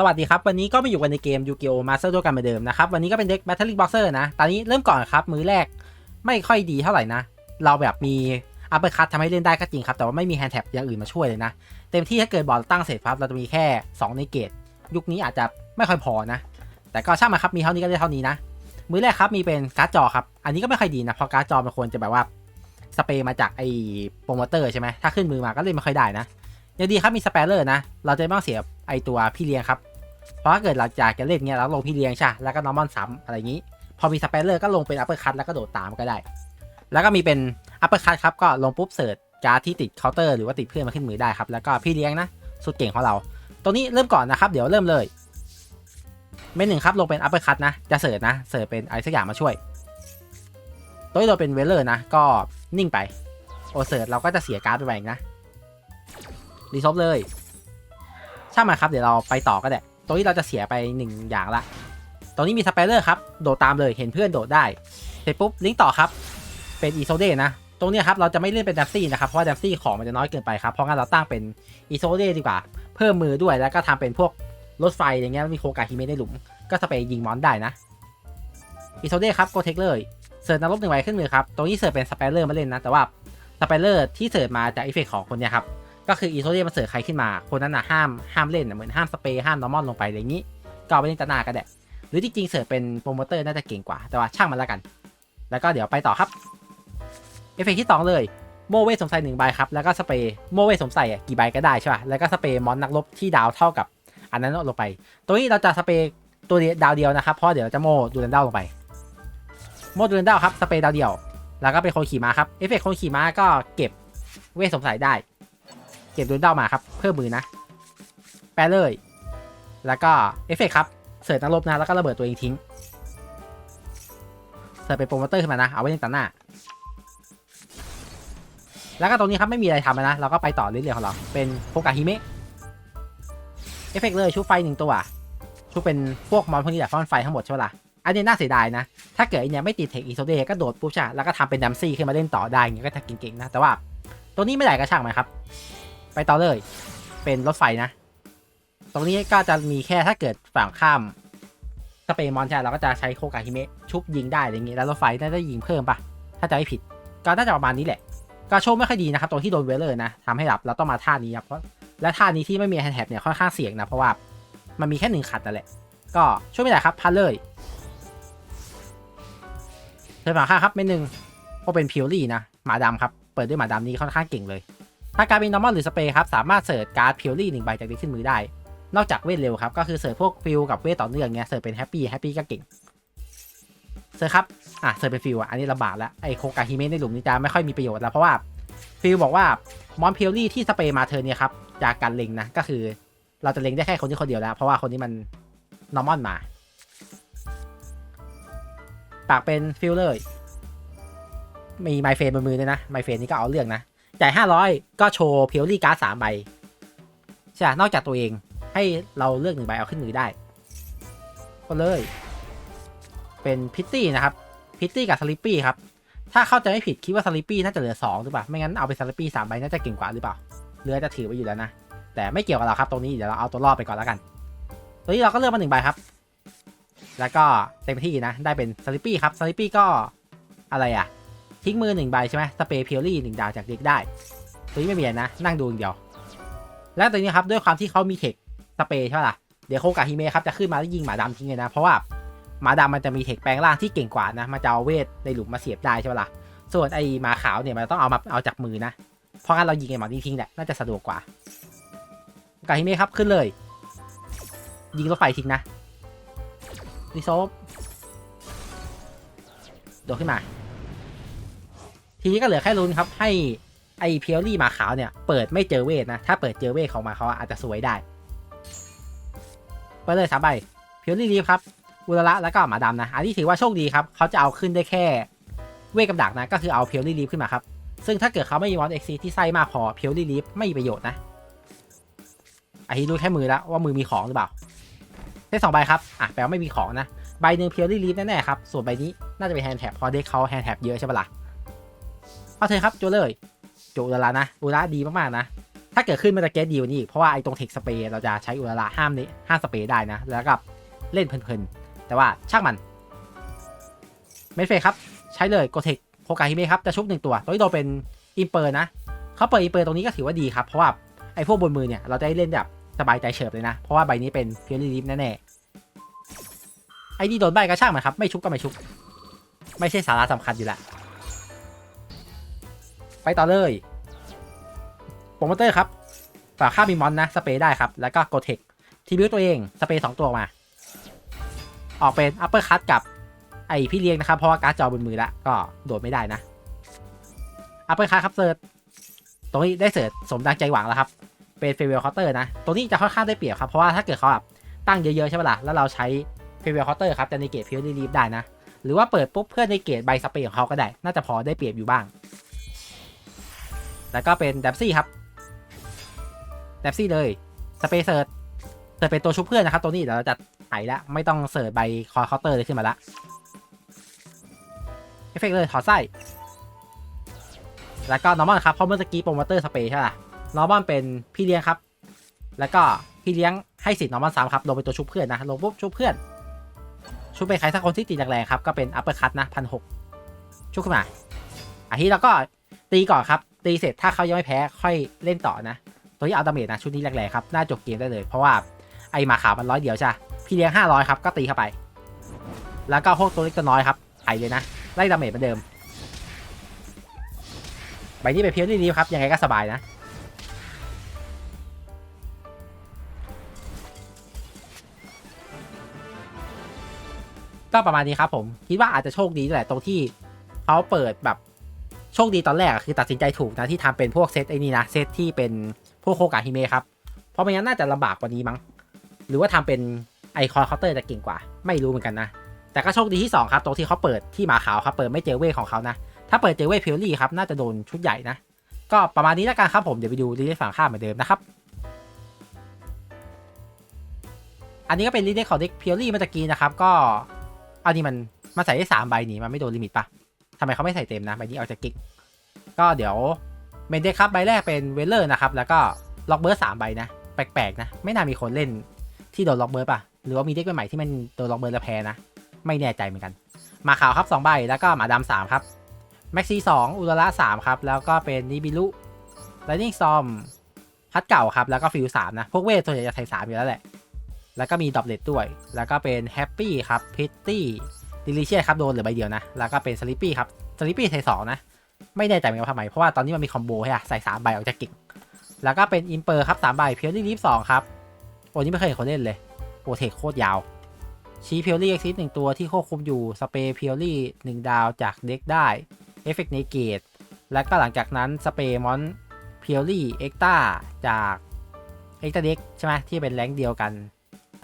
สวัสดีครับ วันนี้ก็มาอยู่กันในเกมยูกิโอมาสเตอร์ด้วยกันเหมือนเดิมนะครับ วันนี้ก็เป็นเด็ก b บ t เ l ิ b บ็อกเซอร์นะ ตอนนี้เริ่มก่อนครับ มือแรกไม่ค่อยดีเท่าไหร่นะ เราแบบมีอัปเปอร์คัตทำให้เล่นได้ก็จริงครับ แต่ว่าไม่มีแฮนด์แท็บอย่างอื่นมาช่วยเลยนะ เต็มที่ถ้าเกิดบอลตั้งเสร็จครับ เราจะมีแค่ 2 ในเกตยุคนี้อาจจะไม่ค่อยพอนะ แต่ก็ช่างมันครับมีเท่านี้ก็ได้เท่านี้นะ มือแรกครับมีเป็นการ์ดจอครับ อันนี้ก็ไม่ค่อยดีนะเพราะการ์ดจอมันควรจะแบบว่าสเปรย์มาจากไอ้โปรโมเตอร์ใช่ไหมถ้าขึ้นมือมาก็เล่นไม่ค่อยได้นะยังดีครับมีสเปรเลอร์นะ เราจะไม่ต้องเสียไอตัวพี่เลี้ยงครับ เพราะถ้าเกิดเราอยากจะเล่นเงี้ยแล้วลงพี่เลี้ยงใช่แล้วก็นอร์มอนซ้ำอะไรอย่างนี้ พอมีสเปรเลอร์ก็ลงเป็นอัปเปอร์คัตแล้วก็โดดตามก็ได้ แล้วก็มีเป็นอัปเปอร์คัตครับก็ลงปุ๊บเสิร์ชการ์ดที่ติดเคาน์เตอร์หรือว่าติดเพื่อนมาขึ้นมือได้ครับแล้วก็พี่เลี้ยงนะสุดเก่งของเราตรงนี้เริ่มก่อนนะครับเดี๋ยวเริ่มเลยเมนหนึ่งครับลงเป็นอัปเปอร์คัตนะจะเสิร์ชนะเสิร์ชเป็นอะไรสักอย่างมาช่วย ตัวที่เราเป็นเวลเลอร์นะก็นิ่งไปโอเสิร์ชเราก็จะเสียการ์ดไปเองนะรีซอฟเลยช่างมันครับเดี๋ยวเราไปต่อก็ได้ ตรงนี้เราจะเสียไป1อย่างละ ตรงนี้มีสเปเลอร์ครับ โดดตามเลยเห็นเพื่อนโดดได้ เสร็จปุ๊บลิงต่อครับ เป็นอีโซเดนะ ตรงนี้ครับเราจะไม่เล่นเป็นดัซซี่นะครับ เพราะว่าดัซซี่ของมันจะน้อยเกินไปครับ เพราะงั้นเราตั้งเป็นอีโซเดดีกว่า เพิ่มมือด้วยแล้วก็ทำเป็นพวกรถไฟอย่างเงี้ยมีโคกาฮิเมะในหลุม ก็สเปรย์ยิงมอนได้นะอีโซเดครับโกเทคเลยเสิร์ชนรกหนึ่งใบขึ้นมือครับ ตรงนี้เสิร์ชเป็นสเปเลอร์มาเล่นนะ แต่ว่าสเปเลอร์ที่เสิร์ชมาจากอีเฟกของคนเนี้ยครับ ก็คืออีโซเดียมันเสิร์ฟใครขึ้นมา คนนั้นนะห้ามห้ามเล่นเหมือนห้ามสเปย์ห้ามนอร์มอนลงไปอะไรอย่างนี้ ก็เอาไปเล่นตานาก็ได้ หรือจริงๆเสิร์ฟเป็นโปรโมเตอร์น่าจะเก่งกว่า แต่ว่าช่างมันละกัน แล้วก็เดี๋ยวไปต่อครับเอฟเฟกต์ที่สองเลยโมเวสสมใส่หนึ่งใบครับ แล้วก็สเปย์โมเวสสมใส่กี่ใบก็ได้ใช่ป่ะ แล้วก็สเปย์มอนนักรบที่ดาวเท่ากับอันนั้นลงไป ตัวนี้เราจะสเปย์ตัวดาวเดียวนะครับ เพราะเดี๋ยวเราจะโมดูเรนดาวลงไป โมดูเรนดาวครับ สเปย์ดาวเดียว แล้วก็เป็นคนขี่ม้าครับ เอฟเฟกคนขี่ม้าก็เก็บเวสมใส่ได้ ก็บดูนดาวมาครับ เพิ่มมือนะ แปลเลย แล้วก็เอฟเฟกครับ เสิร์ฟนักรบนะ แล้วก็ระเบิดตัวเองทิ้ง เสิร์ฟเป็นโปรโมเตอร์ขึ้นมานะ เอาไว้ในตันหน้า แล้วก็ตรงนี้ครับไม่มีอะไรทำนะ เราก็ไปต่อเรื่อยๆของเรา เป็นโฟกาฮิเมะ เอฟเฟกเลยชุบไฟหนึ่งตัว ชุบเป็นพวกมอนพวกนี้แหละเพราะมันไฟทั้งหมดใช่ไหมล่ะ อันนี้น่าเสียดายนะ ถ้าเกิดไอันเนี้ยไม่ติดเทคอีโซเดก็โดดปุ๊บใช่แล้วก็ทำเป็นดัมซี่ขึ้นมาเล่นต่อได้เงี้ยก็จะเก่งๆนะ แต่ว่าตัวนี้ไม่ได้กระช่างไหมครับ ไปต่อเลย เป็นรถไฟนะ ตรงนี้ก็จะมีแค่ถ้าเกิดฝั่งข้ามสเปรย์มอนใช่เราก็จะใช้โคกาฮิเมะชุบยิงได้อะไรอย่างงี้แล้วรถไฟน่าจะยิงเพิ่มปะถ้าจะไม่ผิด ก็น่าจะประมาณนี้แหละ ก็โชคไม่ค่อยดีนะครับตรงที่โดนเวลเลอร์นะทำให้หลับเราต้องมาท่านี้ครับเพราะและท่านี้ที่ไม่มีแฮนด์แท็บเนี่ยค่อนข้างเสี่ยงนะเพราะว่ามันมีแค่หนึ่งขัดนั่นแหละ ก็ช่วยไม่ได้ครับพันเลยเธอฝั่งข้างครับเมนหนึ่งก็เป็นพิวรี่นะหมาดำครับ เปิดด้วยหมาดำนี้ค่อนข้างเก่งเลย ถ้าการเป็นนอร์มอลหรือสเปรย์ครับสามารถเสิร์ชการ์ดพิวรี่หนึ่งใบจากเด็กขึ้นมือได้ นอกจากเวทเร็วครับก็คือเสิร์ชพวกฟิลกับเวทต่อเนื่องเงี้ยเสิร์ชเป็นแฮปปี้แฮปปี้ก็เก่งเสิร์ชครับอะเสิร์ชเป็นฟิลอะอันนี้ลำบากแล้วไอโคกาฮิเมะในหลุมนี้จะไม่ค่อยมีประโยชน์แล้วเพราะว่าฟิลบอกว่ามอนพิวรี่ที่สเปรย์มาเธอเนี่ยครับจากการเล็งนะก็คือเราจะเล็งได้แค่คนที่คนเดียวแล้ว เพราะว่าคนนี้มันนอร์มอลมาปากเป็นฟิลเลยมีไมเฟนบนมือด้วยนะไมเฟนนี่ก็เอาเรื่องนะ จ่ายห้าร้อยก็โชว์เพียวรี่การ์ดสามใบใช่ไหมนอกจากตัวเองให้เราเลือกหนึ่งใบเอาขึ้นมือได้ ก็เลย เป็นพิตตี้นะครับพิตตี้กับสลิปปี้ครับ ถ้าเข้าใจไม่ผิดคิดว่าสลิปปี้น่าจะเหลือสองหรือเปล่า ไม่งั้นเอาไปสลิปปี้สามใบน่าจะเก่งกว่าหรือเปล่าเรือจะถือไว้อยู่แล้วนะ แต่ไม่เกี่ยวกับเราครับตรงนี้เดี๋ยวเราเอาตัวรอดไปก่อนแล้วกัน ตัวนี้เราก็เลือกมาหนึ่งใบครับ แล้วก็เต็มที่นะได้เป็นสลิปปี้ครับสลิปปี้ก็อะไรอะ ทิ้งมือหนึ่งใบใช่ไหมสเปรย์เพียรี่หนึ่งดาวจากเด็กได้ตัวนี้ไม่มีอะไรนะ นั่งดูอย่างเดียว แล้วตัวนี้ครับด้วยความที่เขามีเทคสเปรย์ใช่ไหมล่ะเดี๋ยวโคกาฮิเมะครับจะขึ้นมาแล้วยิงหมาดำทิ้งเลยนะ เพราะว่าหมาดำมันจะมีเทคแปลงร่างที่เก่งกว่านะมันจะเอาเวทในหลุมมาเสียบได้ใช่ไหมล่ะส่วนไอหมาขาวเนี่ยมันต้องเอามาเอาจากมือนะ เพราะงั้นเรายิงไอหมานี้ทิ้งแหละน่าจะสะดวกกว่ากาฮิเมะครับขึ้นเลย ยิงรถไฟทิ้งนะดิโซฟโดดขึ้นมา ทีนี้ก็เหลือแค่ลุ้นครับให้ไอเพียวรี่มาขาวเนี่ยเปิดไม่เจอเวทนะ ถ้าเปิดเจอเวทของมาเขาอาจจะสวยได้ ไปเลยสามใบเพียวรี่รีฟครับอุระละแล้วก็หมาดำนะ อันนี้ถือว่าโชคดีครับ เขาจะเอาขึ้นได้แค่เวทกับดักนะ ก็คือเอาเพียวรี่รีฟขึ้นมาครับ ซึ่งถ้าเกิดเขาไม่มีวอนเอ็กซีที่ไส้มากพอเพียวรี่รีฟไม่มีประโยชน์นะอันนี้รู้แค่มือแล้วว่ามือมีของหรือเปล่าได้สองใบครับ อะแปลว่าไม่มีของนะ ใบหนึ่งเพียวรี่รีฟแน่ๆครับ ส่วนใบนี้น่าจะเป็นแฮนด์แท็บเพราะเด็กเขาแฮนด์แท็บเยอะใช่ปะล่ะ เอาเถอะครับโจเลยโจอุระนะอุระดีมากๆนะ ถ้าเกิดขึ้นมันจะเกตดีกว่านี้อีกเพราะว่าไอ้ตรงเทคสเปรย์เราจะใช้อุลาระห้ามนี้ห้ามสเปรย์ได้นะ แล้วกับเล่นเพลินๆ แต่ว่าช่างมันเมดเฟย์ครับใช้เลยโกเทคโคกาฮิเมะครับจะชุบหนึ่งตัวตัวที่โดนเป็นอิมเปอร์นะเขาเปิดอิมเปอร์ตรงนี้ก็ถือว่าดีครับเพราะว่าไอ้พวกบนมือเนี่ยเราจะได้เล่นแบบสบายใจเฉิบเลยนะ เพราะว่าใบนี้เป็นเพียรีลิฟแน่ๆไอ้นี่โดนใบก็ช่างมันครับ ไม่ชุบก็ไม่ชุบ ไม่ใช่สาระสำคัญอยู่และ ไปต่อเลยโปรโมเตอร์ครับฝากค่ามีมอนนะ สเปรย์ได้ครับ แล้วก็โกเทคทีบิวตัวเอง สเปรย์สองตัวออกมา ออกเป็นอัปเปอร์คัตกับไอพี่เลี้ยงนะครับ เพราะว่าการ์ดจอบนมือละก็โดดไม่ได้นะอัปเปอร์คัตครับเซิร์ชตรงนี้ได้เสิร์ชสมดังใจหวังแล้วครับ เป็นเฟเวลคาน์เตอร์นะตรงนี้จะค่อนข้างได้เปรียบครับ เพราะว่าถ้าเกิดเขาแบบตั้งเยอะๆใช่ปะล่ะ แล้วเราใช้เฟเวลคาน์เตอร์ครับจะในเกตพิวรีลีฟได้นะ หรือว่าเปิดปุ๊บเพื่อในเกตใบสเปรย์ของเขาก็ได้ น่าจะพอได้เปรียบอยู่บ้าง แล้วก็เป็นดับซี่ครับดับซี่เลยสเปเสิร์ชเสิร์ชเป็นตัวชุบเพื่อนนะครับ ตัวนี้เดี๋ยวเราจะไถละไม่ต้องเสิร์ชใบคอเคาน์เตอร์เลยขึ้นมาละเอฟเฟกต์เลยถอดไส้ แล้วก็นอร์มอนครับเพราะเมื่อกี้โปรโมเตอร์สเปรย์ใช่ไหมนอร์มอนเป็นพี่เลี้ยงครับ แล้วก็พี่เลี้ยงให้สิทธิ์นอร์มอนสามครับลงเป็นตัวชุบเพื่อนนะลงปุ๊บชุบเพื่อน ชุบเป็นใครสักคนที่ตีแรงๆครับก็เป็นอัปเปอร์คัตนะพันหกชุบขึ้นมาอาทีแล้วก็ตีก่อนครับ ตีเสร็จถ้าเขายังไม่แพ้ค่อยเล่นต่อนะ ตัวที่เอาดาเมจนะชุดนี้แรงๆครับน่าจบเกมได้เลย เพราะว่าไอหมาขาวมันร้อยเดียวใช่พี่เลี้ยงห้าร้อยครับก็ตีเข้าไป แล้วก็พวกตัวเล็กตัวน้อยครับไถเลยนะไล่ดาเมจเหมือนเดิมใบนี้เป็นเพียวดีๆครับยังไงก็สบายนะก็ประมาณนี้ครับผมคิดว่าอาจจะโชคดีแหละตรงที่เขาเปิดแบบ โชคดีตอนแรกคือตัดสินใจถูกนะที่ทำเป็นพวกเซตไอ้นี่นะเซตที่เป็นพวกโคกาฮิเมะครับ เพราะไม่งั้นน่าจะลำบากกว่านี้มั้ง หรือว่าทำเป็นไอคอนเคาน์เตอร์จะเก่งกว่า ไม่รู้เหมือนกันนะ แต่ก็โชคดีที่ 2 ครับ ตรงที่เขาเปิดที่หมาขาวครับ เปิดไม่เจอเวทของเขานะ ถ้าเปิดเจอเวทพิวลี่ครับ น่าจะโดนชุดใหญ่นะ ก็ประมาณนี้แล้วกันครับผม เดี๋ยวไปดูรีเลย์ฝั่งข้ามเหมือนเดิมนะครับ อันนี้ก็เป็นรีเลย์ของเด็กพิวลี่เมื่อกี้นะครับ ก็อันนี้มันมาใส่ได้สามใบนี่มันไม่โดนลิมิตปะ ทำไมเขาไม่ใส่เต็มนะใบนี้เอาจากกิกก็เดี๋ยวเมนเดครับใบแรกเป็นเวลเลอร์นะครับ แล้วก็ล็อกเบิร์ดสามใบนะ แปลกๆนะ ไม่น่ามีคนเล่นที่โดนล็อกเบิร์ดปะหรือว่ามีเด็กใหม่ที่มันโดนล็อกเบิร์ดแล้วแพ้นะ ไม่แน่ใจเหมือนกันหมาขาวครับ2ใบ แล้วก็หมาดำสามครับ แม็กซีสองอุลระสามครับ แล้วก็เป็นนิบิลุไลนิ่งซอมพัดเก่าครับ แล้วก็ฟิวสามนะ พวกเวทตัวใหญ่จะใส่สามอยู่แล้วแหละ แล้วก็มีดอบเลตด้วย แล้วก็เป็นแฮปปี้ครับพิตตี้ ดิลิเชียครับโดนเหลือใบเดียวนะ แล้วก็เป็นสลิปปี้ครับสลิปปี้ใส่สองนะ ไม่แน่เหมือนทำไม เพราะว่าตอนนี้มันมีคอมโบให้อะใส่สามใบออกจากกิ่งแล้วก็เป็นอิมเปอร์ครับสามใบเพียวลี่ลีฟสองครับโอ้นี่ไม่เคยเห็นคนเล่นเลยโอเทคโคตรยาว ชี้เพียวลี่เอ็กซิสหนึ่งตัวที่ควบคุมอยู่สเปรย์เพียวลี่หนึ่งดาวจากเด็กได้เอฟเฟกต์เนเกตและก็หลังจากนั้นสเปรย์มอนเพียวลี่เอ็กตาจากเอ็กตาเด็กใช่ไหมที่เป็นแรงเดียวกัน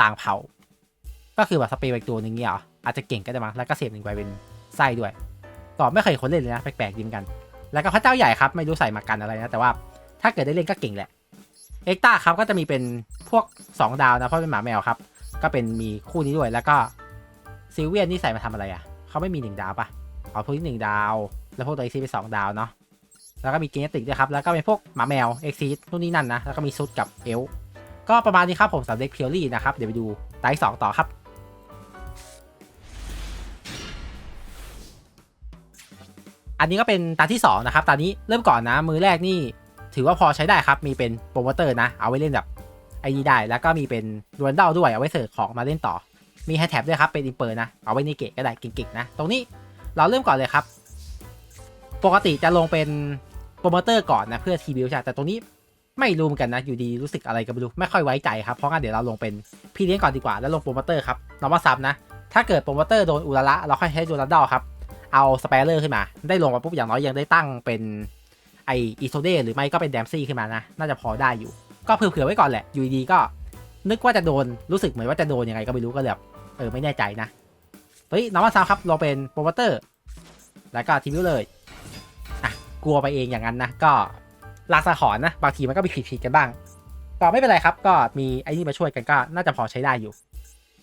ต่างเผ่า ก็คือแบบสเปรย์ไปอีกตัวหนึ่งเนี่ยเหรอ อาจจะเก่งก็ได้มั้งแล้วก็เสียบหนึ่งใบเป็นไส้ด้วยก็ไม่เคยคนเล่นเลยนะแปลกๆดีเหมือนกัน แล้วก็พระเจ้าใหญ่ครับไม่รู้ใส่มากันอะไรนะแต่ว่าถ้าเกิดได้เล่นก็เก่งแหละเอ็กตาครับก็จะมีเป็นพวก 2 ดาวนะเพราะเป็นหมาแมวครับ ก็เป็นมีคู่นี้ด้วยแล้วก็ซิลเวียนนี่ใส่มาทำอะไรอะเขาไม่มี 1 ดาวปะเอาพวกนี้หนึ่งดาว แล้วพวกตัวเอ็กซีเป็นสองดาวเนาะแล้วก็มีเกนติกด้วยครับแล้วก็เป็นพวกหมาแมวเอ็กซีนู่นนี่นั่นนะแล้วก็มีซุดกับเอลก็ประมาณนี้ครับผมสำหรับเด็กเพียวลี่นะครับเดี๋ยวไปดูไตสองต่อครับ อันนี้ก็เป็นตาที่2นะครับตอนนี้เริ่มก่อนนะมือแรกนี่ ถือว่าพอใช้ได้ครับ มีเป็นโปรโมเตอร์นะ เอาไว้เล่นแบบไอ้นี้ได้ แล้วก็มีเป็นดวนเดลด้วยเอาไว้เสิร์ฟของมาเล่นต่อ มีแฮชแท็บด้วยครับ เป็นอินเปอร์นะ เอาไว้ในเกตก็ได้เก่งๆนะ ตรงนี้เราเริ่มก่อนเลยครับ ปกติจะลงเป็นโปรโมเตอร์ก่อนนะเพื่อทีบิวใช่แต่ตรงนี้ไม่รู้เหมือนกันนะ อยู่ดีรู้สึกอะไรก็ไม่รู้ ไม่ค่อยไว้ใจครับ เพราะงั้นเดี๋ยวเราลงเป็นพี่เลี้ยงก่อนดีกว่า แล้วลงโปรโมเตอร์ครับนอร์มาซับนะ ถ้าเกิดโปรโมเตอร์โดนอุระละเราค่อยให้ดวนเดลครับ เอาสเปเลอร์ขึ้นมา ได้ลงมาปุ๊บอย่างน้อยยังได้ตั้งเป็นไออีโซเดหรือไม่ก็เป็นแดมซี่ขึ้นมานะ น่าจะพอได้อยู่ ก็เผื่อๆไว้ก่อนแหละ อยู่ดีก็นึกว่าจะโดนรู้สึกเหมือนว่าจะโดนยังไงก็ไม่รู้ก็แบบเออไม่แน่ใจนะเฮ้ยน้องมาซาวครับลงเป็นโปรโมเตอร์ แล้วก็ทีวิวเลยอะกลัวไปเองอย่างนั้นนะ ก็ลาสะขอนนะบางทีมันก็มีผิดๆกันบ้างก็ไม่เป็นไรครับ ก็มีไอ้นี่มาช่วยกันก็น่าจะพอใช้ได้อยู่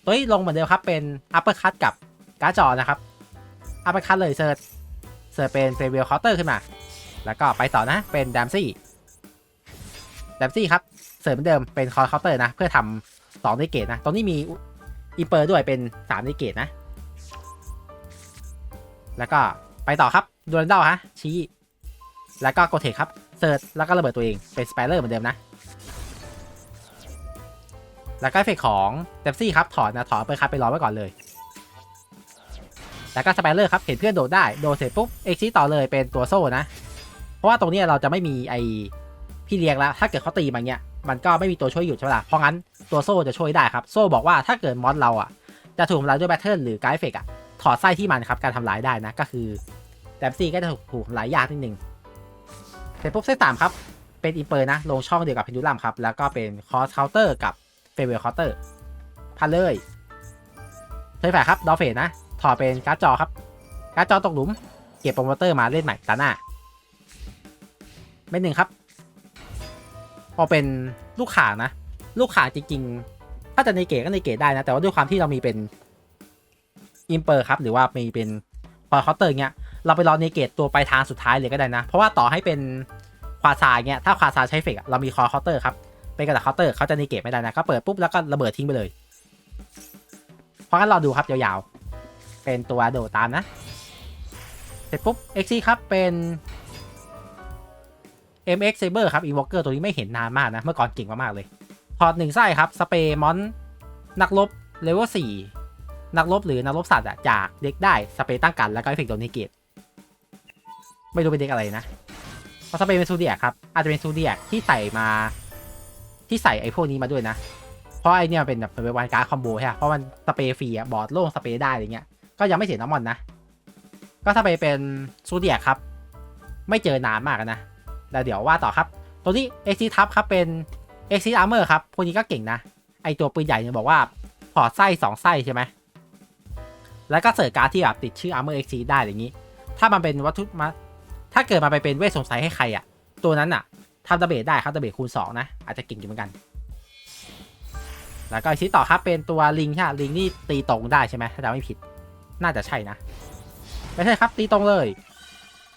เฮ้ยลงเหมือนเดิมครับเป็นอัปเปอร์คัตกับการ์จอนะครับ อัปเปคัตเลยเซิร์ชเซิร์ชเป็นเซเวลเคาน์เตอร์ขึ้นมา แล้วก็ไปต่อนะเป็นดัมซี่ดัดมซี่ครับ เสริมเหมือนเดิมเป็นคอร์เคาน์เตอร์นะ เพื่อทำสองในเกตนะตรงนี้มีอิมเปอร์ด้วยเป็นสามในเกตนะ แล้วก็ไปต่อครับดูรันเดลฮะชี้แล้วก็โกเทคครับเซิร์ชแล้วก็ระเบิดตัวเองเป็นสไปเลอร์เหมือนเดิมนะแล้วก็เฟกของเดมซี่ครับถอดนะถอดไปครับไปรอไว้ก่อนเลย แล้วก็สไปเลอร์ครับเห็นเพื่อนโดดได้โดดเสร็จปุ๊บเอ็กซิต่อเลยเป็นตัวโซ่นะ เพราะว่าตรงนี้เราจะไม่มีไอพี่เลี้ยงแล้ว ถ้าเกิดเขาตีมาเงี้ยมันก็ไม่มีตัวช่วยหยุดใช่ไหมล่ะเพราะงั้นตัวโซ่จะช่วยได้ครับโซ่บอกว่าถ้าเกิดมอสเราอะจะถูกทำลายด้วยแบทเทิลหรือไการเฟกอะถอดไส้ที่มันครับการทำร้ายได้นะก็คือแดมซี่ก็จะถูกถูกทำร้ายยากนิดนึงเสร็จปุ๊บเซตสามครับเป็นอินเปอร์นะลงช่องเดียวกับเพนดูลัมครับแล้วก็เป็นคอสเคาน์เตอร์กับเฟเวลเคาน์เตอร์พันเลยเทยแฝกครับดอเฟนะ ถอดเป็นการ์ดจอครับ การ์ดจอตกหลุม เก็บโปรโมเตอร์มาเล่นใหม่ตาหน้าเป็นหนึ่งครับ พอเป็นลูกข่านะ ลูกข่าจริงๆ ถ้าจะในเกตก็ในเกตได้นะ แต่ว่าด้วยความที่เรามีเป็นอิมเปอร์ครับ หรือว่ามีเป็นพอเคาน์เตอร์เงี้ย เราไปรอในเกตตัวปลายทางสุดท้ายเลยก็ได้นะ เพราะว่าต่อให้เป็นควาซาเงี้ย ถ้าควาซาใช้เฟกเรามีคอเคาน์เตอร์ครับ เป็นกระดาษเคาน์เตอร์เขาจะในเกตไม่ได้นะ ก็เปิดปุ๊บแล้วก็ระเบิดทิ้งไปเลย เพราะงั้นเรอดูครับยาวๆ เป็นตัวโดดตามนะ เสร็จปุ๊บ x อครับเป็น MX Saber ครับ Invoker ตัวนี้ไม่เห็นนานมากนะ เมื่อก่อนเก่งมากๆเลย ถอดหนึ่งไส้ครับ สเปรย์มอน นักลบเลเวล4นักลบหรือนักลบสัตว์จากเด็กได้สเปรย์ตั้งกันแล้วก็เอฟเฟกต์โดนเนเกตไม่รู้เป็นเด็กอะไรนะเพราะสเปรย์เป็นซูเดียครับอาจจะเป็นซูเดียที่ใส่มาที่ใส่ไอ้พวกนี้มาด้วยนะ เพราะไอเนี่ยเป็นแบบเป็นวันการคอมโบใช่ไหมเพราะมันสเปรย์ฟรีอะบอดโล่งสเปรย์ได้อะไรเงี้ย ก็ยังไม่เสียน้ำมันนะ ก็ถ้าไปเป็นซูเดียครับ ไม่เจอนานมากนะแล้วเดี๋ยวว่าต่อครับ ตัวนี้ x อทับครับเป็น x อ Armor ครับ พวกนี้ก็เก่งนะ ไอตัวปืนใหญ่เนี่ยบอกว่าถอดไส้สองไส้ใช่ไหม แล้วก็เสิร์ชการ์ดที่แบบติดชื่อ Armor x ได้อย่างนี้ ถ้ามันเป็นวัตถุมา ถ้าเกิดมาไปเป็นเวทสงสัยให้ใครอะ ตัวนั้นอะทำดาเบจได้ครับดาเบจคูณ2นะ อาจจะเก่งอยู่เหมือนกัน แล้วก็ชิ้นต่อครับเป็นตัวลิงใช่ไหมลิงนี่ตีตรงได้ใช่ไหมถ้าจำไม่ผิด น่าจะใช่นะ ไม่ใช่ครับ ตีตรงเลย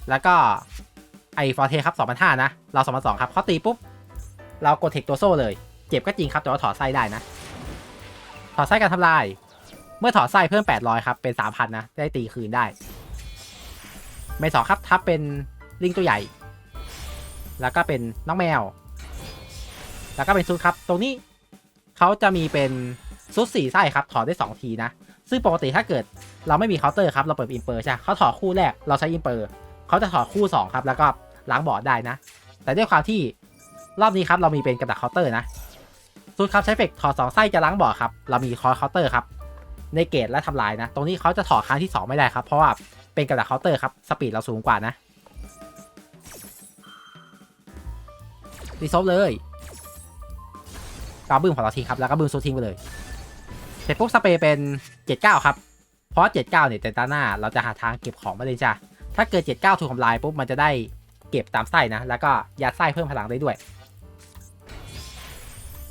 แล้วก็ไอฟอร์เทครับ2,500นะ เรา2,200ครับเขาตีปุ๊บ เรากดเทคตัวโซ่เลย เจ็บก็จริงครับ แต่ว่าถอดไส้ได้นะ ถอดไส้การทำลาย เมื่อถอดไส้เพิ่ม 800 ครับ เป็น 3,000 นะ ได้ตีคืนได้ ไม่สองครับทับเป็นลิงตัวใหญ่ แล้วก็เป็นน้องแมว แล้วก็เป็นซุดครับ ตรงนี้เขาจะมีเป็นซุดสี่ไส้ครับ ถอดได้ 2 ทีนะ ซึ่งปกติถ้าเกิดเราไม่มีเคาน์เตอร์ครับเราเปิดอินเปอร์ใช่เขาถอดคู่แรกเราใช้อินเปอร์เขาจะถอดคู่2ครับแล้วก็ล้างบอร์ดได้นะ แต่ด้วยความที่รอบนี้ครับเรามีเป็นกระดาษเคาน์เตอร์นะสูตรครับใช้เฟกถอด2ไส้จะล้างบอร์ดครับเรามีคอร์เคาน์เตอร์ครับในเกตและทำลายนะ ตรงนี้เขาจะถอดครั้งที่ 2 ไม่ได้ครับ เพราะว่าเป็นกระดาษเคาน์เตอร์ครับ สปีดเราสูงกว่านะรีซอฟเลยกาบึ้มของเราทีครับ แล้วก็บึ้มโซทิ้งไปเลย เสร็จปุ๊บสเปรย์เป็น 79 ครับ เพราะ 79 เนี่ยแต่ตาหน้าเราจะหาทางเก็บของมาเลยจ้ะถ้าเกิด 79 ถูกทำลายปุ๊บมันจะได้เก็บตามไส้นะ แล้วก็ยัดไส้เพิ่มพลังได้ด้วย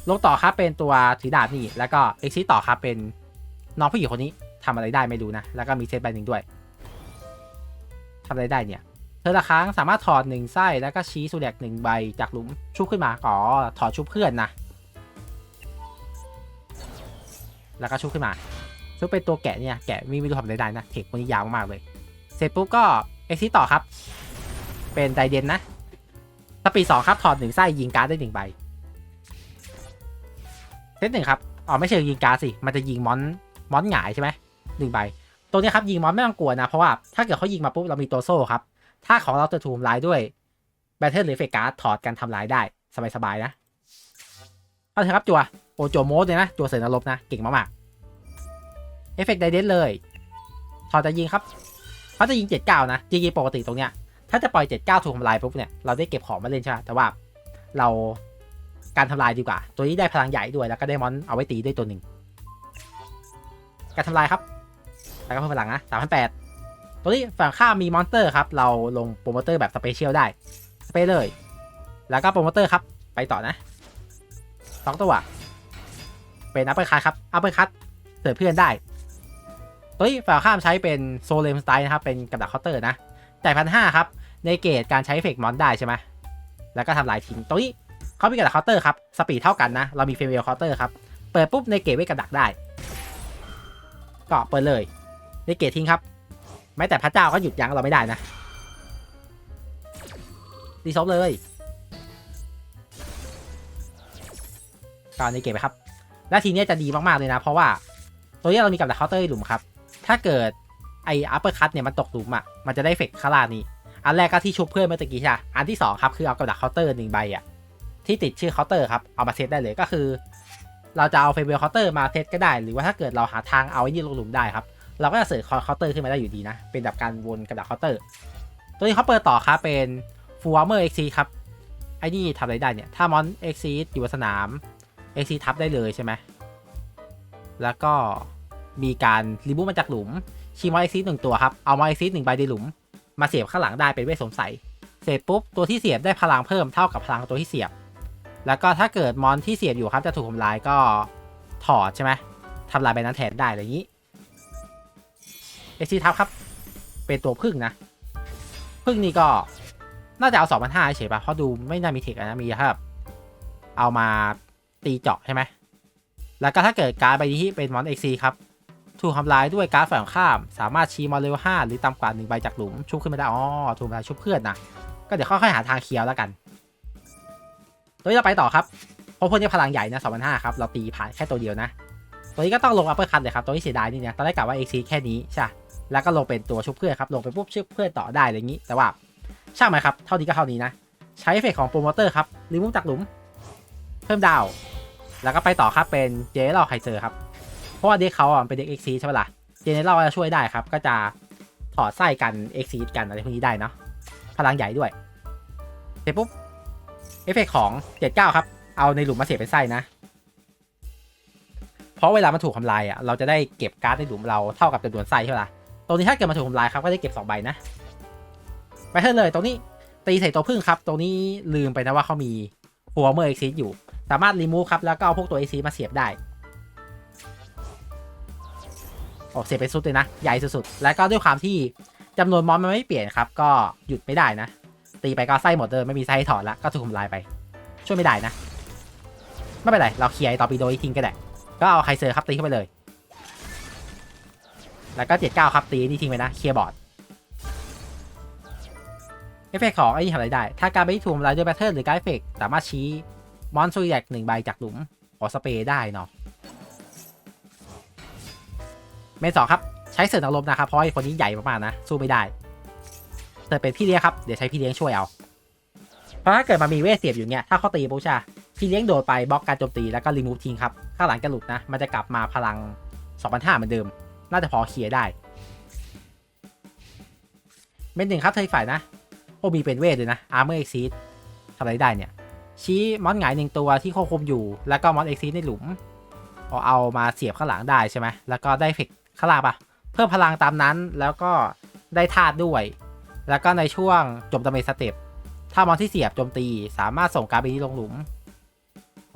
ลงต่อครับเป็นตัวถือดาบนี่ แล้วก็เอ็กซิต่อครับเป็นน้องผู้หญิงคนนี้ทำอะไรได้ไม่รู้นะ แล้วก็มีเซตใบหนึ่งด้วยทำอะไรได้เนี่ยเธอละครั้งสามารถถอดหนึ่งไส้แล้วก็ชี้สูแดกหนึ่งใบจากหลุมชุบขึ้นมาอ๋อถอดชุบเพื่อนนะ แล้วก็ชุบขึ้นมาชุบเป็นตัวแกะเนี่ยแกะม่ไม่รู้ทำอะได้นะเทคมันนี้ยาวมากเลย เสร็จปุ๊บก็เอ็กซิต่อครับ เป็นไดเดนนะสปีดสองครับถอดหนึ่งไส้ยิงการ์ดได้หนึ่งใบเซตหนึ่งครับอ๋อไม่ใช่ยิงการ์ดสิมันจะยิงมอนมอนหงายใช่ไหมหนึ่งใบตัวนี้ครับยิงมอนไม่ต้องกลัวนะเพราะว่าถ้าเกิดเขายิงมาปุ๊บเรามีตัวโซ่ครับถ้าของเราจะถูกทำลายด้วยแบตเทิลหรือเฟกการ์ดถอดกันทำลายได้สบายๆนะเอาเถอะครับจัว โอจัวโมดเลยนะจัวเสริมนรบนะ เก่งมากๆเอฟเฟกต์ไดเดนเลยถอดจะยิงครับเขาจะยิง 79 นะจริงๆปกติตรงเนี้ยถ้าจะปล่อย 79 ถูกทำลายปุ๊บเนี่ยเราได้เก็บของมาเล่นใช่ไหมแต่ว่าเราการทำลายดีกว่า ตัวนี้ได้พลังใหญ่ด้วยแล้วก็ได้มอนเอาไว้ตีได้ตัวหนึ่งการทำลายครับแล้วก็เพิ่มพลังนะ3,800ตัวนี้ฝั่งข้ามีมอนสเตอร์ครับเราลงโปรโมเตอร์แบบสเปเชียลได้สเปเลย แล้วก็โปรโมเตอร์ครับไปต่อนะสองตัว เป็นอัปเปอร์คัตครับอัปเปอร์คัตเสิร์ฟเพื่อนได้ ตัวนี้ฝั่งข้ามใช้เป็นโซเลมสไตล์นะครับ เป็นกับดักเคาน์เตอร์นะจ่ายพันห้าครับ ในเกตการใช้เฟกมอนได้ใช่ไหมแล้วก็ทำลายทิ้งตัวนี้เขามีกระดักเคาน์เตอร์ครับสปีดเท่ากันนะ เรามีเฟรมเวลเคาน์เตอร์ครับ เปิดปุ๊บในเกตไว้กระดักได้ ก็เปิดเลย ในเกตทิ้งครับแม้แต่พระเจ้าก็หยุดยั้งเราไม่ได้นะรีซอฟเลยก็ในเกตไปครับ และทีเนี้ยจะดีมากๆเลยนะ เพราะว่าตัวนี้เรามีกับดักเคาน์เตอร์หลุมครับ ถ้าเกิดไออัปเปอร์คัตเนี่ยมันตกหลุมอะ มันจะได้เฟกข้างล่างนี้ อันแรกก็ที่ชุบเพื่อนเมื่อกี้ใช่ปะอันที่สองครับคือเอากับดักเคาน์เตอร์หนึ่งใบอะที่ติดชื่อเคาน์เตอร์ครับ เอามาเซตได้เลยก็คือ เราจะเอาเฟเวลเคาน์เตอร์มาเซตก็ได้ หรือว่าถ้าเกิดเราหาทางเอาไอ้นี่ลงหลุมได้ครับ เราก็จะเสิร์ชเคาน์เตอร์ขึ้นมาได้อยู่ดีนะ เป็นแบบการวนกับดักเคาน์เตอร์ ตัวนี้เขาเปิดต่อครับเป็นฟูลเมอร์เอ็กซีครับ ไอ้นี่ทำอะไรได้เนี่ย ถ้ามอนเอ็กซีอยู่บนสนาม เอซีทับได้เลยใช่ไหม แล้วก็มีการรีบูมาจากหลุม ชีมอนเอซีหนึ่งตัวครับ เอามอเอซีหนึ่งใบในหลุม มาเสียบข้างหลังได้เป็นเวทสมใส เสร็จปุ๊บ ตัวที่เสียบได้พลังเพิ่มเท่ากับพลังตัวที่เสียบ แล้วก็ถ้าเกิดมอนที่เสียบอยู่ครับจะถูกทำลายก็ถอดใช่ไหมทำลายใบนั้นแทนได้อะไรอย่างนี้เอซีทับครับ เป็นตัวพึ่งนะ พึ่งนี่ก็น่าจะเอาสองพันห้าเฉยป่ะเพราะดูไม่น่ามีเทคนะมีค่แบบเอามา ตีเจาะใช่ไหมแล้วก็ถ้าเกิดการ์ดใบนี้เป็นมอนเอ็กซีครับถูกทำลายด้วยการ์ดฝ่ายตรงข้าม สามารถชี้มอนเลเวล5หรือต่ำกว่า1ใบจากหลุมชุบขึ้นมาได้อ๋อถูกทำลายชุบเพื่อนนะก็เดี๋ยวค่อยๆหาทางเคลียร์แล้วกัน ตัวนี้เราไปต่อครับเพราะพวกนี้พลังใหญ่นะ2,500ครับเราตีผ่านแค่ตัวเดียวนะ ตัวนี้ก็ต้องลงอัปเปอร์คัทเลยครับตัวนี้เสียดายนี่เนี่ยตอนแรกกะว่า XC แค่นี้ใช่แล้วก็ลงเป็นตัวชุบเพื่อนครับลงไปปุ๊บชุบเพื่อนต่อได้อะไรอย่างนี้ แต่ว่าช่างไหมครับเท่านี้ก็เท่านี้นะ ใช้เอฟเฟกของโปรโมเตอร์ครับรีมูฟจากหลุม เพิ่มดาว แล้วก็ไปต่อครับเป็นเจเนอเรลไคเซอร์ครับ เพราะว่าเด็กเขาอะเป็นเด็ก XC ใช่ไหมล่ะ เจเนอเรลจะช่วยได้ครับ ก็จะถอดไส้กัน XC กันอะไรพวกนี้ได้เนาะ พลังใหญ่ด้วย เสร็จปุ๊บ เอฟเฟกของ 79 ครับ เอาในหลุมมาเสียบเป็นไส้นะ เพราะเวลามันถูกทำลายอะ เราจะได้เก็บการ์ดในหลุมเราเท่ากับจำนวนไส้ใช่ไหมล่ะ ตรงนี้ถ้าเกิดมาถูกทำลายครับก็ได้เก็บ2ใบนะ ไปเถอะเลยตรงนี้ตีใส่ตัวพึ่งครับ ตรงนี้ลืมไปนะว่าเขามีหัวเมอร์เอ็กซิอยู่ สามารถรีมูฟครับ แล้วก็เอาพวกตัวเอ็กซิมาเสียบได้โอ้เสียบเป็นสุดเลยนะ ใหญ่สุดๆ แล้วก็ด้วยความที่จำนวนมอนมันไม่เปลี่ยนครับ ก็หยุดไม่ได้นะ ตีไปก็ไส้หมดเลยไม่มีไส้ให้ถอดแล้วก็ถูกทำลายไป ช่วยไม่ได้นะ ไม่เป็นไร เราเคลียร์ไอ้ตอปิโดอีกทิ้งก็ได้ ก็เอาไคเซอร์ครับตีเข้าไปเลย แล้วก็เจ็ดเก้าครับตีนี่ทิ้งไปนะ เคลียร์บอร์ดเอฟเฟกของไอ้นี่ทำอะไรได้ ถ้าการไปที่ถูกทำลายด้วยแบตเทิลหรือการเอฟเฟกสามารถชี้ มอนซูแยกหนึ่งใบจากหลุม ขอสเปรย์ได้เนาะเมนสองครับ ใช้เสริมอารมณ์นะครับ เพราะคนนี้ใหญ่มากๆนะ สู้ไม่ได้เติเป็นพี่เลี้ยงครับ เดี๋ยวใช้พี่เลี้ยงช่วยเอา เพราะถ้าเกิดมันมีเวทเสียบอยู่เนี้ย ถ้าเขาตีปุ๊บใช่พี่เลี้ยงโดดไปบล็อกการโจมตีแล้วก็รีมูฟทิ้งครับ ข้างหลังจะหลุดนะ มันจะกลับมาพลัง2,500เหมือนเดิม น่าจะพอเคลียร์ได้เมนหนึ่งครับเธอฝ่ายนะ โอ้มีเป็นเวทเลยนะ Armor Exceed ทำอะไรได้เนี่ย ชี้มอนหงายหนึ่งตัวที่ควบคุมอยู่ แล้วก็มอน Exceed ในหลุมเอาเอามาเสียบข้างหลังได้ใช่ไหมแล้วก็ได้เฟกข้างล่างปะเพิ่มพลังตามนั้นแล้วก็ได้ธาตุด้วย แล้วก็ในช่วงจบดาเมจสเต็ปถ้ามอนที่เสียบโจมตีสามารถส่งการ์ดนี้ลงหลุม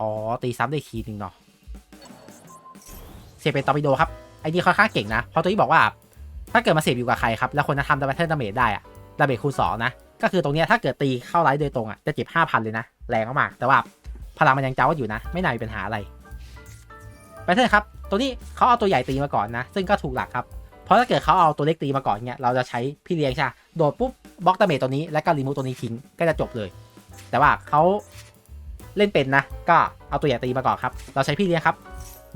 อ๋อ ตีซ้ำได้ทีหนึ่งเนาะ เสียบเป็นตอร์ปิโดครับ ไอ้นี่ค่อนข้างเก่งนะ เพราะตัวนี้บอกว่า ถ้าเกิดมาเสียบอยู่กับใครครับ แล้วคนนั้นทำดับเบิลเทิลดาเมจได้อะดาเมจคูณสองนะ ก็คือตรงเนี้ยถ้าเกิดตีเข้าไลท์โดยตรงอะจะเจ็บห้าพันเลยนะ แรงมากๆแต่ว่าพลังมันยังเจ้าอยู่นะ ไม่น่ามีปัญหาอะไร ไปเถอะครับ ตัวนี้เขาเอาตัวใหญ่ตีมาก่อนนะ ซึ่งก็ถูกหลักครับ เพราะถ้าเกิดเขาเอาตัวเล็กตีมาก่อนเนี่ยเราจะใช้พี่เลี้ยงใช่โดดปุ๊บบล็อกดาเมจตัวนี้แล้วก็รีมูฟตัวนี้ทิ้งก็จะจบเลย แต่ว่าเขาเล่นเป็นนะ ก็เอาตัวใหญ่ตีมาก่อนครับ เราใช้พี่เลี้ยงครับ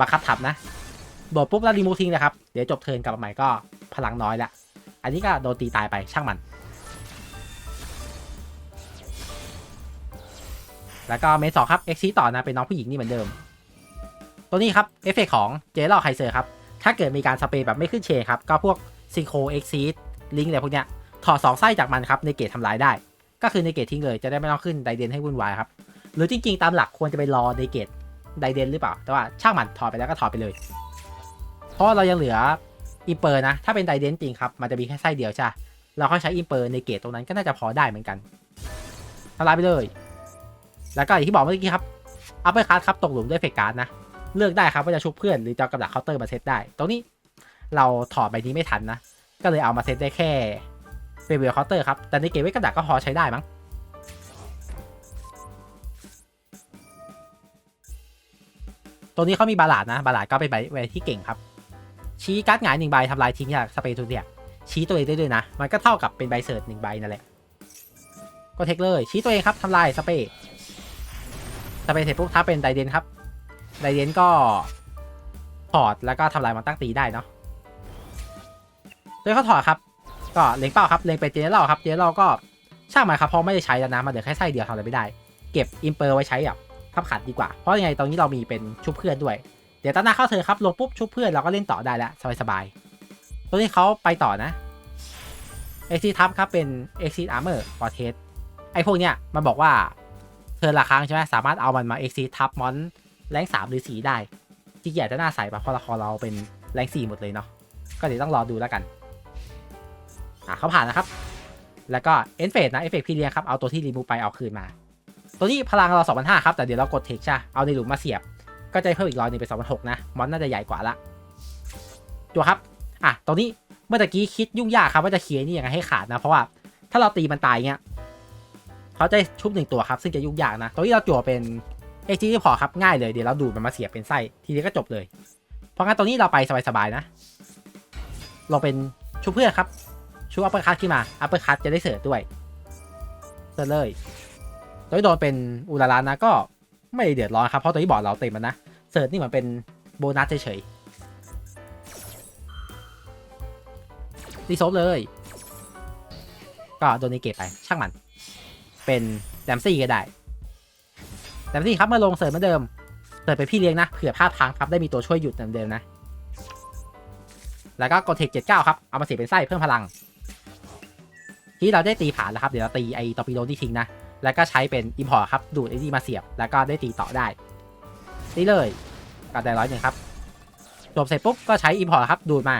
บังคับทับนะโดดปุ๊บแล้วรีมูฟทิ้งนะครับ เดี๋ยวจบเทิร์นกลับมาใหม่ก็พลังน้อยละ อันนี้ก็โดนตีตายไปช่างมัน แล้วก็เมนสองครับเอ็กซีต่อนะเป็นน้องผู้หญิงนี่เหมือนเดิม ตัวนี้ครับเอฟเฟกของเจลล์ไคเซอร์ครับ ถ้าเกิดมีการสเปรย์แบบไม่ขึ้นเชนครับ ก็พวกซิงโคเอ็กซีลิงอะไรพวกเนี้ยถอดสองไส้จากมันครับในเกตทำลายได้ ก็คือในเกตทิ้งเลยจะได้ไม่ต้องขึ้นไดเดนให้วุ่นวายครับหรือจริงๆ ตามหลักควรจะไปรอในเกตไดเดนหรือเปล่า แต่ว่าช่างมันถอดไปแล้วก็ถอดไปเลย เพราะเรายังเหลืออิมเปอร์นะ ถ้าเป็นไดเดนจริงครับ มันจะมีแค่ไส้เดียวใช่ เราค่อยใช้อิมเปอร์ในเกตตรงนั้นก็น่าจะพอได้เหมือนกันทำลายไปเลย แล้วก็อย่างที่บอกเมื่อกี้ครับอัปเปอร์คัทครับตกหลุมด้วยเฟกการ์ดนะ เลือกได้ครับว่าจะชุบเพื่อนหรือจะกับดักเคาน์เตอร์มาเซตได้ ตรงนี้เราถอดใบนี้ไม่ทันนะ ก็เลยเอามาเซตได้แค่เฟเวลเคาน์เตอร์ครับ แต่ในเกมไว้กับดักก็พอใช้ได้มั้ง ตัวนี้เขามีบาลาดนะ บาลาดก็เป็นใบใบที่เก่งครับ ชี้การ์ดหงายหนึ่งใบทำลายทิ้งจากสเปรย์ทูเดียชี้ตัวเองได้ด้วยนะ มันก็เท่ากับเป็นใบเสิร์ตหนึ่งใบนั่นแหละ ก็เทคเลย ชี้ตัวเองครับทำลายสเปรย์ สเปรย์เสร็จปุ๊บถ้าเป็นไดเดนครับ ไดเดนก็ถอดแล้วก็ทำลายมันตั้งตีได้เนาะโดยเขาถอดครับ ก็เล็งเป้าครับ เล็งไปเจเนอเรลครับ เจเนอเรลก็ช่างมันครับเพราะไม่ได้ใช้แล้วนะมันเหลือแค่ไส้เดียวทำอะไรไม่ได้ เก็บอิมเปอร์ไว้ใช้แบบทับขัดดีกว่า เพราะยังไงตรงนี้เรามีเป็นชุบเพื่อนด้วย เดี๋ยวตอนหน้าเข้าเธอครับลงปุ๊บชุบเพื่อนเราก็เล่นต่อได้แล้วสบายๆตัวนี้เขาไปต่อนะ e x i t ทับครับเป็น Exit Armor for Test ไอพวกเนี้ยมันบอกว่า เธอละครั้งใช่ไหมสามารถเอามันมา Exit ทับมอนแรงสามหรือสีได้ที่เกียจจะน่าใส่ปะเพราะละครเราเป็นแรงสี่หมดเลยเนาะก็เดี๋ยวต้องรอดูแล้วกันอะเขาผ่านนะครับ แล้วก็เอนเฟดนะเอฟเฟกพี่เลี้ยงครับเอาตัวที่รีมูไปเอาคืนมา ตัวนี้พลังเรา2,500ครับแต่เดี๋ยวเรากดเทคใช่เอาในหลุมมาเสียบ ก็จะเพิ่มอีกร้อยหนึงเป็น2,600นะมอนน่าจะใหญ่กว่าละจัวครับอะตรงนี้เมื่อตะกี้คิดยุ่งยากครับว่าจะเคลียร์นี่ยังไงให้ขาดนะเพราะว่าถ้าเราตีมันตายเงี้ย เขาจะชุบหนึ่งตัวครับซึ่งจะยุ่งยากนะตรงนี้เราจั่วเป็นเอ็กซ์ที่พอครับง่ายเลยเดี๋ยวเราดูดมันมาเสียบเป็นไส้ทีนี้ก็จบเลย เพราะงั้นตรงนี้เราไปสบายๆนะเราเป็นชุบเพื่อนครับชูอัปเปอร์คัตขึ้นมาอัปเปอร์คัตจะได้เสิร์ฟด้วยเสิร์ฟเลยตัวที่โดนเป็นอุลาลานะก็ไม่เดือดร้อนครับเพราะตัวที่บอร์ดเราเต็มมันนะเสิร์ฟนี่เหมือนเป็นโบนัสเฉยๆรีโซฟเลย ก็โดนในเก็บไปช่างมัน เป็นแดมซี่ก็ได้แดมซี่ครับมื่อลงเสร์ฟเหมือนเดิมเสร์ฟเป็นพี่เลี้ยงนะเผื่อพลาดพังครับได้มีตัวช่วยหยุดเหมือนเดิมนะ แล้วก็กดเทค79ครับเอามาเสียเป็นไส้เพิ่มพลัง ที่เราได้ตีผ่านแล้วครับเดี๋ยวเราตีไอตอร์ปิโดที่ทิ้งนะแล้วก็ใช้เป็นอิมพอร์ครับดูดไอ้นี่มาเสียบ แล้วก็ได้ตีต่อได้ตีเลยก็ได้ร้อยหนึ่งครับจบเสร็จปุ๊บก็ใช้อิมพอร์ครับดูดมา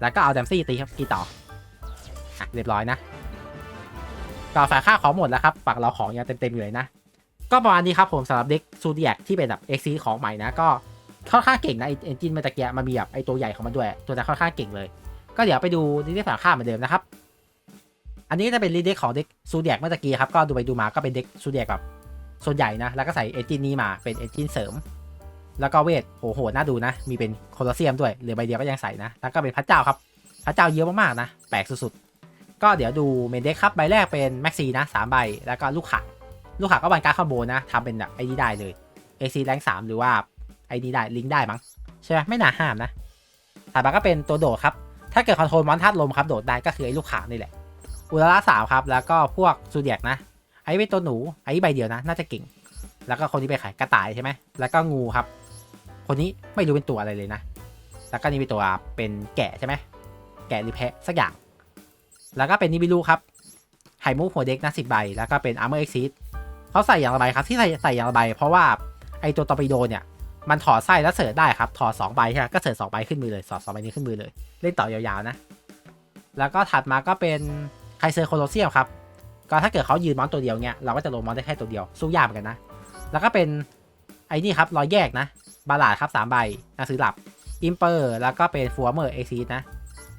แล้วก็เอาแดมซี่ตีครับตีต่ออะเรียบร้อยนะ ก็ฝ่ายค่าของหมดแล้วครับฝั่งเราของยังเต็มๆอยู่เลยนะ ก็ประมาณนี้ครับผมสำหรับเด็กซูดิแอคที่เป็นแบบเอ็กซีของใหม่นะก็ค่อนข้างเก่งนะเอนจินมันตะเกียมันมีแบบไอตัวใหญ่ของมันด้วย ตัวนั้ค่อนข้างเก่งเลย ก็เดี๋ยวไปดูลิเด็กฝั่าเหมือนเดิมนะครับอันนี้จะเป็นลิเด็กของเด็กซูเดียกเมื่อกี้ครับก็ดูไปดูมาก็เป็นเด็กซูเดียกแบบส่วนใหญ่นะแล้วก็ใส่เอนจินนี้มาเป็นเอนจินเสริม แล้วก็เวทโหโหน่าดูนะ มีเป็นโคลอเซียมด้วยเหลือใบเดียวก็ยังใส่นะแล้วก็เป็นพระเจ้าครับ พระเจ้าเยอะมากๆนะแปลกสุดๆ ก็เดี๋ยวดูเมนเด็กครับใบแรกเป็นแม็กซีนะสามใบ แล้วก็ลูกขังลูกขังก็วันการ์ดคอมโบนะทำเป็นแบบไอ้นี่ได้เลยเอซีแรงสามหรือว่าไอ้นี่ได้ลิงได้มั้งใช่ไหมไม่น่าห้ามนะถัดมาก็เป็นตัวโดดครับ ถ้าเกิดคอนโทรลมอนทัดลมครับโดดได้ก็คือไอ้ลูกขางนี่แหละอุลาระสามครับ แล้วก็พวกซูเดียกนะ ไอ้เป็นตัวหนู ไอ้ใบเดียวนะ น่าจะเก่ง แล้วก็คนที่ไปขายกระต่ายใช่ไหม แล้วก็งูครับ คนนี้ไม่รู้เป็นตัวอะไรเลยนะ แล้วก็นี่เป็นตัวเป็นแกะใช่ไหม แกะหรือแพะสักอย่าง แล้วก็เป็นนิบิลูครับไฮมูฟหัวเด็กนะสิบใบ แล้วก็เป็นอาร์เมอร์เอ็กซิสเขาใส่อย่างละใบครับ ที่ใส่ใส่อย่างละใบเพราะว่าไอตัวตอร์ปิโดเนี่ย มันถอดไส้แล้วเสิร์ฟได้ครับ ถอดสองใบใช่ไหมก็เสิร์ฟสองใบขึ้นมือเลยสอดสองใบนี้ขึ้นมือเลย เล่นต่อยาวๆนะ แล้วก็ถัดมาก็เป็นไคเซอร์โคโลเซียมครับ ก็ถ้าเกิดเขายืนมอนตัวเดียวเนี่ยเราก็จะลงมอนได้แค่ตัวเดียว สู้ยากเหมือนกันนะ แล้วก็เป็นไอ้นี่ครับรอยแยกนะ บาลาดครับสามใบหนังสือหลับ อิมเปอร์ แล้วก็เป็นฟัวเมอร์เอ็กซีนะ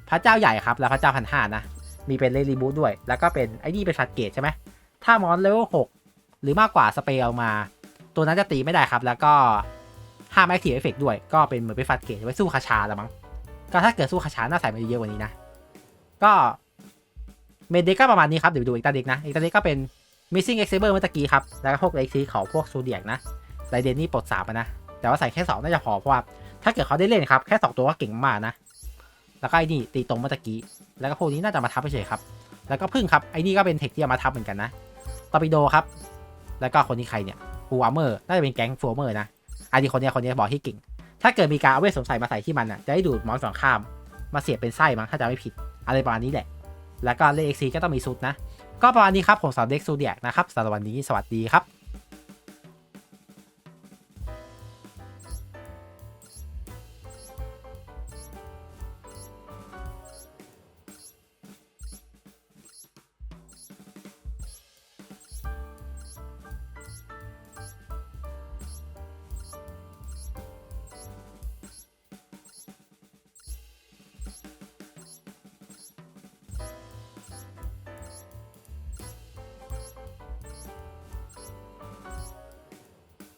พระเจ้าใหญ่ครับ แล้วพระเจ้าพันห้านะ มีเป็นเลรีบูด้วย แล้วก็เป็นไอ้นี่เป็นฟัดเกตใช่ไหมถ้ามอนเลเวลหกหรือมากกว่าสเปลมา ตัวนั้นจะตีไม่ได้ครับ แล้วก็ห้ามแอคทีฟเอฟเฟกด้วย ก็เป็นเหมือนเป็นฟัดเกตไว้สู้คาชาแล้วมั้ง ก็ถ้าเกิดสู้คาชาน่าใส่มาเยอะกว่านี้นะ ก็เมดเด็กก็ประมาณนี้ครับ เดี๋ยวดูอีกตาเด็กนะ อีกตาเด็กก็เป็น missing x saber เมื่อตะกี้ครับ แล้วก็พวกเล็กซีของพวกซูเดียกนะไรเดนนี่ปลดสามนะ แต่ว่าใส่แค่สองน่าจะพอเพราะว่าถ้าเกิดเขาได้เล่นครับ แค่สองตัวก็เก่งมากนะ แล้วก็ไอ้นี่ตีตรงเมื่อตะกี้ แล้วก็พวกนี้น่าจะมาทับเฉยครับ แล้วก็พึ่งครับไอ้นี่ก็เป็นเทคที่เอามาทับเหมือนกันนะตอร์ปิโดครับ แล้วก็คนนี้ใครเนี่ยฟูอาร์เมอร์น่าจะเป็นแก๊งฟูอาร์เมอร์นะไอ้ที่คนเนี้คนเนี้บอกที่เก่ง ถ้าเกิดมีการเอาเวทสงสัยมาใส่ที่มันอะจะได้ดูดมอนฝั่งข้าม มาเสียบเป็นไส้มั้งถ้าจะไม่ผิดอะไรประมาณนี้แหละ แล้วก็เลขเอ็กซีก็ต้องมีซุดนะ ก็ประมาณนี้ครับผมสำหรับเด็กซูเดียกนะครับสำหรับวันนี้สวัสดีครับ